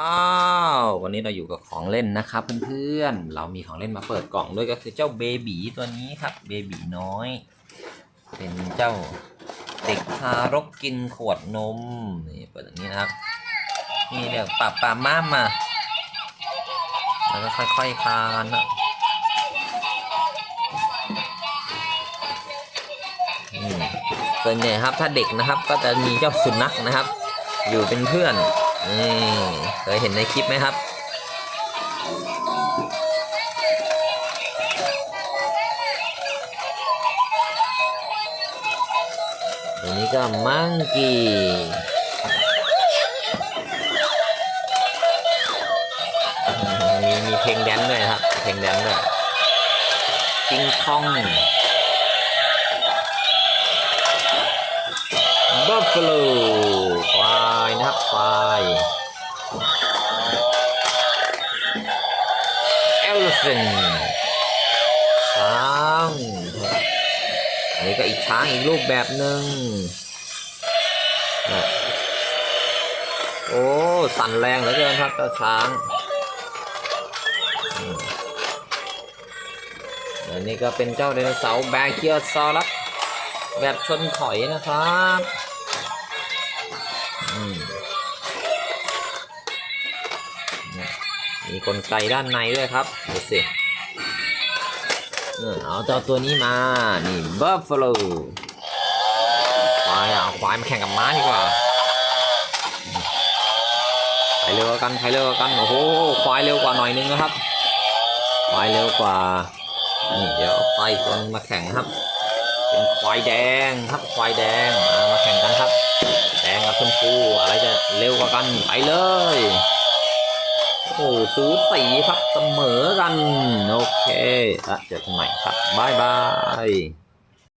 อ้าววันนี้เราอยู่กับของเล่นนะครับเพื่อนๆ เรามีของเล่นมาเปิดกล่องด้วยก็คือเจ้าเบบีตัวนี้ครับเบบีน้อย เป็นเจ้าเด็กทารกกินขวดนมนี่เปิดอย่างนี้นะครับ นี่เดี๋ยวปรับปาม่ามาแล้วก็ค่อยๆคลานนะอืมส่วนใหญ่ครับถ้าเด็กนะครับก็จะมีเจ้าสุนัขนะครับ อยู่เป็นเพื่อน นี่เคยเห็นในคลิปไหมครับตัวนี้ก็มังกี้มีมีเพลงแดนซ์ด้วยครับ เพลงแดนซ์ด้วยจิงคองบัฟฟาโล ครับควายเอลฟินช้างอันนี้ก็อีกช้างอีกรูปแบบหนึ่งโอ้ สั่นแรงเหลือเกินครับเจ้าช้างอันนี้ก็เป็นเจ้าไดโนเสาร์แบคเคียซอรัสแบบชนถอยนะครับ อืม มีกลไกด้านในด้วยครับดูสิเออเอาเจ้าตัวนี้มา นี่บัฟฟาโลควายเอาควายมาแข่งกับม้าดีกว่าใครเร็วกันใครเร็วกัน โอ้โห ควายเร็วกว่าหน่อยนึงนะครับ ควายเร็วกว่า นี่เดี๋ยวเอาควายตัวนึงมาแข่งนะครับ เป็นควายแดงครับ ควายแดงอ่ามาแข่งกันครับ แดงกับชมพูอะไรจะเร็วกว่ากัน ไปเลย สูสีครับเสมอกัน โอเคอะเจอกันใหม่ครับ บ๊ายบาย